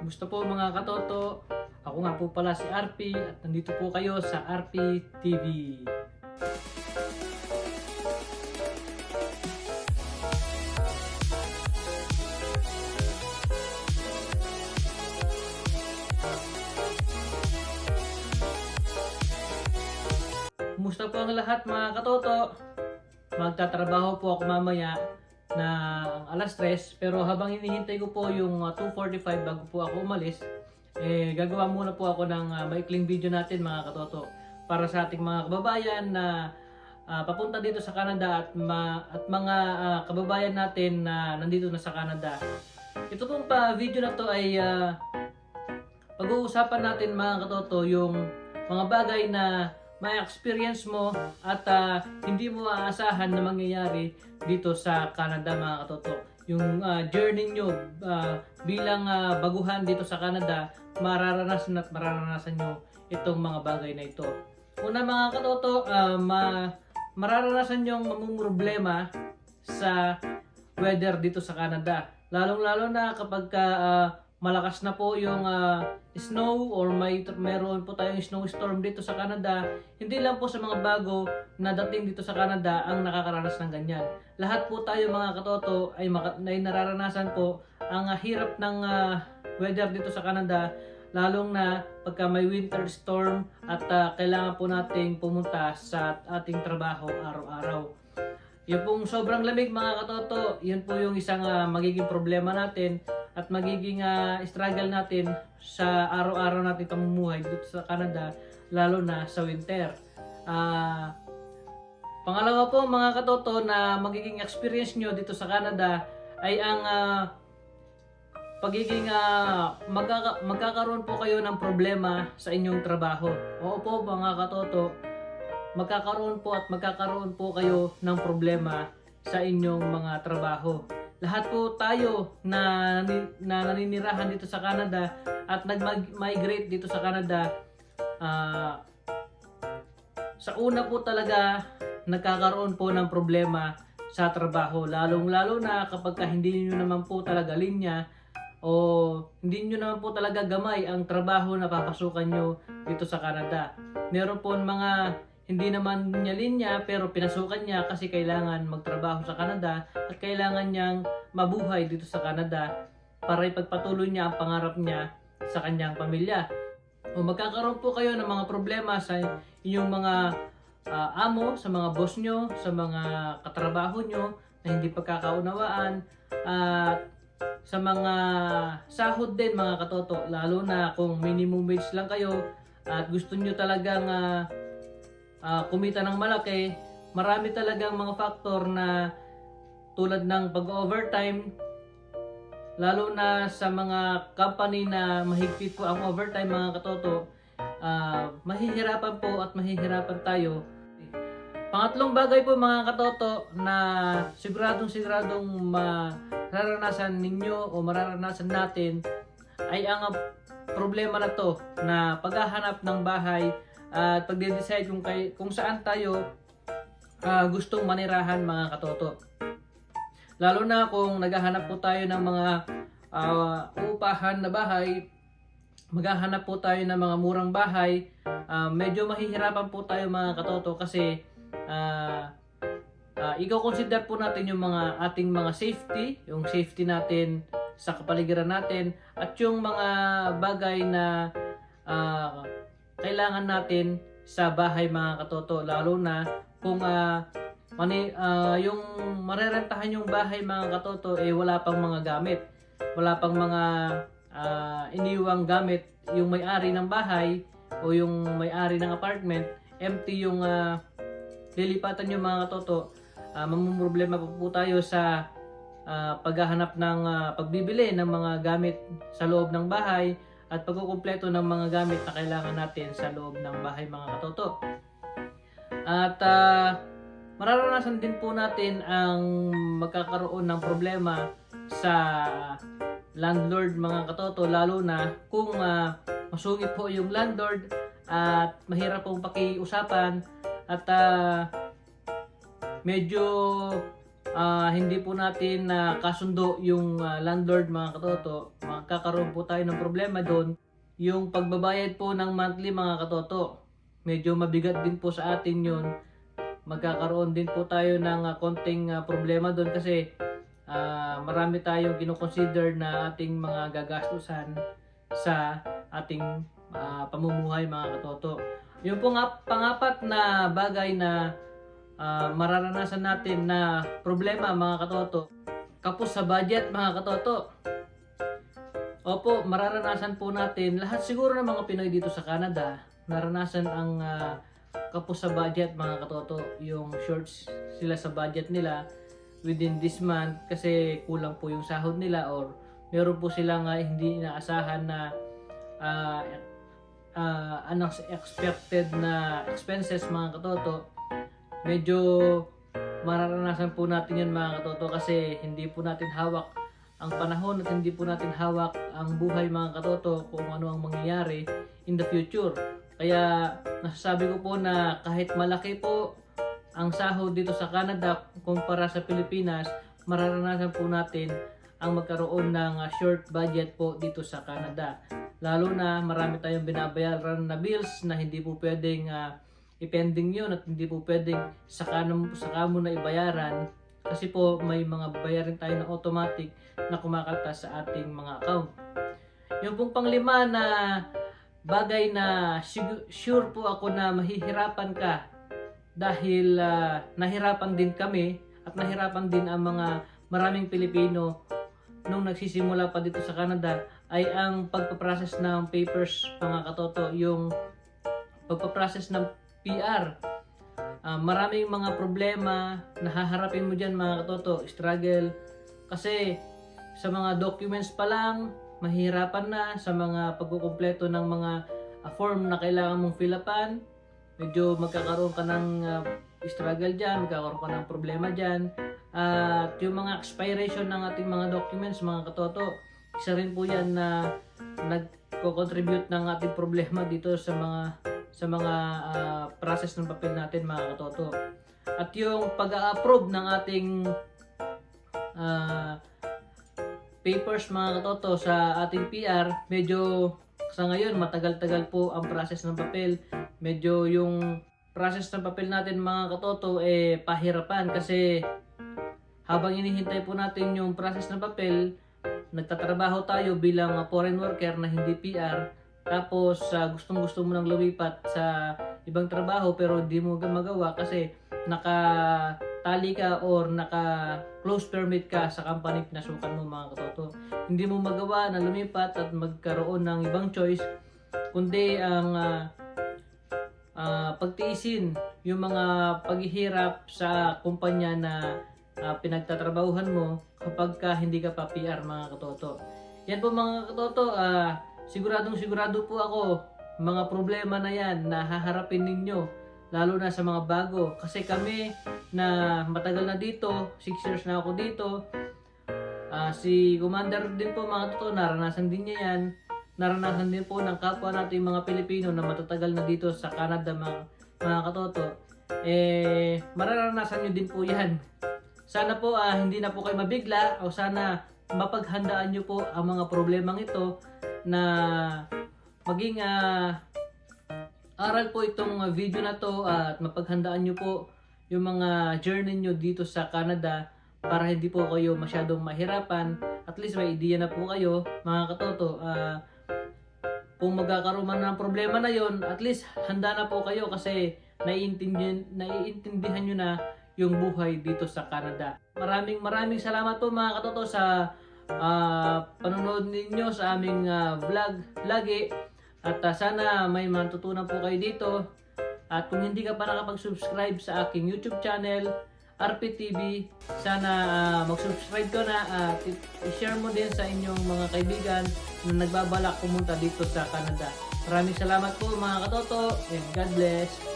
Gusto po mga katoto, ako nga po pala si RP at nandito po kayo sa RP TV. Kumusta po ang lahat mga katoto? Magtatrabaho po ako mamaya na alas 3 pero habang hinihintay ko po yung uh, 2.45 bago po ako umalis eh gagawa muna po ako ng uh, maikling video natin mga katoto para sa ating mga kababayan na uh, papunta dito sa Canada at, ma- at mga uh, kababayan natin na nandito na sa Canada. Ito pong pa video na to ay uh, pag-uusapan natin mga katoto yung mga bagay na may experience mo at ah, hindi mo aasahan na mangyayari dito sa Canada mga katoto. Yung ah, journey nyo ah, bilang ah, baguhan dito sa Canada, mararanasan at mararanasan nyo itong mga bagay na ito. Una mga katoto, ah, ma mararanasan yung mamumroblema sa weather dito sa Canada. Lalong-lalo na kapag ka, ah, malakas na po yung ah, snow or may meron po tayong snowstorm dito sa Canada, hindi lang po sa mga bago na dating dito sa Canada ang nakakaranas ng ganyan. Lahat po tayo mga katoto ay, ay nararanasan po ang ah, hirap ng ah, weather dito sa Canada lalong na pagka may winter storm at ah, kailangan po nating pumunta sa ating trabaho araw-araw. Yung pong sobrang lamig mga katoto, yun po yung isang ah, magiging problema natin at magiging ah, struggle natin sa araw-araw natin pamumuhay dito sa Canada, lalo na sa winter. Ah, pangalawa po mga katoto na magiging experience nyo dito sa Canada ay ang ah, pagiging ah, magkaka- magkakaroon po kayo ng problema sa inyong trabaho. Oo po mga katoto, magkakaroon po at magkakaroon po kayo ng problema sa inyong mga trabaho. Lahat po tayo na, na naninirahan dito sa Canada at nag-migrate dito sa Canada, ah, sa una po talaga nagkakaroon po ng problema sa trabaho. Lalong-lalo na kapag ka hindi nyo naman po talaga linya o hindi nyo naman po talaga gamay ang trabaho na papasukan nyo dito sa Canada. Meron po mga hindi naman niya linya pero pinasukan niya kasi kailangan magtrabaho sa Canada at kailangan niyang mabuhay dito sa Canada para ipagpatuloy niya ang pangarap niya sa kanyang pamilya. O magkakaroon po kayo ng mga problema sa inyong mga ah, amo, sa mga boss nyo, sa mga katrabaho nyo na hindi pagkakaunawaan at sa mga sahod din mga katoto lalo na kung minimum wage lang kayo at gusto nyo talagang ah, ah, kumita ng malaki marami talagang mga factor na tulad ng pag-overtime lalo na sa mga company na mahigpit po ang overtime mga katoto ah, mahihirapan po at mahihirapan tayo. Pangatlong bagay po mga katoto na siguradong siguradong mararanasan ninyo o mararanasan natin ay ang problema na to na paghahanap ng bahay at pagde-decide kung, kay, kung saan tayo ah, gustong manirahan mga katoto. Lalo na kung naghahanap po tayo ng mga ah, upahan na bahay, maghahanap po tayo ng mga murang bahay, ah, medyo mahihirapan po tayo mga katoto kasi ah ah, i-consider po natin yung mga ating mga safety, yung safety natin sa kapaligiran natin at yung mga bagay na ah, kailangan natin sa bahay mga katoto lalo na kung ah, mani, ah, yung marerentahan yung bahay mga katoto eh wala pang mga gamit. Wala pang mga ah, iniwang gamit. Yung may-ari ng bahay o yung may-ari ng apartment empty yung ah, lilipatan yung mga katoto. Uh, mamumroblema po, po tayo sa ah, paghahanap ng ah, pagbibili ng mga gamit sa loob ng bahay at pagkukumpleto ng mga gamit na kailangan natin sa loob ng bahay mga katoto. At ah, mararanasan din po natin ang magkakaroon ng problema sa landlord mga katoto lalo na kung ah, masungit po yung landlord at mahirap pong pakiusapan at ah, medyo ah, hindi po natin na kasundo yung ah, landlord mga katoto, magkakaroon po tayo ng problema doon. Yung pagbabayad po ng monthly mga katoto, medyo mabigat din po sa atin yun. Magkakaroon din po tayo ng ah, konting ah, problema doon kasi ah, marami tayong kinoconsider na ating mga gagastusan sa ating ah, pamumuhay mga katoto. Yung po nga pangapat na bagay na ah, mararanasan natin na problema mga katoto, kapos sa budget mga katoto. Opo, mararanasan po natin, lahat siguro ng mga Pinoy dito sa Canada, naranasan ang ah, kapos sa budget mga katoto, yung shorts sila sa budget nila within this month kasi kulang po yung sahod nila or meron po silang ah, hindi inaasahan na ah, ah, unexpected na expenses mga katoto medyo mararanasan po natin yun mga katoto kasi hindi po natin hawak ang panahon at hindi po natin hawak ang buhay mga katoto kung ano ang mangyayari in the future. Kaya nasasabi ko po na kahit malaki po ang sahod dito sa Canada kumpara sa Pilipinas, mararanasan po natin ang magkaroon ng uh, short budget po dito sa Canada. Lalo na marami tayong binabayaran na bills na hindi po pwedeng uh, i-pending yun at hindi po pwedeng saka, saka mo na ibayaran kasi po may mga bayarin tayo na automatic na kumakaltas sa ating mga account. Yung pong panglima na bagay na sure po ako na mahihirapan ka dahil ah, nahirapan din kami at nahirapan din ang mga maraming Pilipino nung nagsisimula pa dito sa Canada ay ang pagpaprocess ng papers mga katoto yung pagpaprocess ng PR Ah, maraming mga problema na haharapin mo dyan mga katoto, struggle. Kasi sa mga documents pa lang, mahirapan na sa mga pagkukumpleto ng mga ah, form na kailangan mong fill upan. Medyo magkakaroon ka ng ah, struggle dyan, magkakaroon ka ng problema dyan. At yung mga expiration ng ating mga documents, mga katoto, isa rin po yan na nagko-contribute ng ating problema dito sa mga sa mga ah, process ng papel natin mga katoto. At yung pag-approve ng ating ah, papers mga katoto sa ating PR, medyo sa ngayon matagal-tagal po ang process ng papel. Medyo yung process ng papel natin mga katoto eh pahirapan kasi habang inihintay po natin yung process ng papel, nagtatrabaho tayo bilang ah, foreign worker na hindi PR tapos sa gustong gusto mo nang lumipat sa ibang trabaho pero di mo magawa kasi naka tali ka or naka close permit ka sa company pinasukan mo mga katoto. Hindi mo magawa na lumipat at magkaroon ng ibang choice kundi ang ah, ah, pagtiisin yung mga paghihirap sa kumpanya na ah, pinagtatrabahuhan mo kapag ka hindi ka pa PR mga katoto. Yan po mga katoto, ah, siguradong sigurado po ako mga problema na yan na haharapin ninyo lalo na sa mga bago. Kasi kami na matagal na dito 6 years na ako dito Ah, si Commander din po mga totoo naranasan din niya yan. Naranasan din po ng kapwa natin mga Pilipino na matatagal na dito sa Canada mga, mga katoto. Eh mararanasan nyo din po yan. Sana po ah, hindi na po kayo mabigla o sana mapaghandaan nyo po ang mga problemang ito na maging ah, aral po itong ah, video na to at mapaghandaan nyo po yung mga journey nyo dito sa Canada para hindi po kayo masyadong mahirapan. At least may idea na po kayo, mga katoto. ah, kung magkakaroon man ng problema na yon, at least handa na po kayo kasi naiintindihan, naiintindihan nyo na yung buhay dito sa Canada. Maraming maraming salamat po mga katoto sa ah, panonood ninyo sa aming ah, vlog lagi. At ah, sana may matutunan po kayo dito. At kung hindi ka pa nakapag-subscribe sa aking YouTube channel, RPTV, sana ah, mag-subscribe ka na at i-share mo din sa inyong mga kaibigan na nagbabalak pumunta dito sa Canada. Maraming salamat po mga katoto and God bless.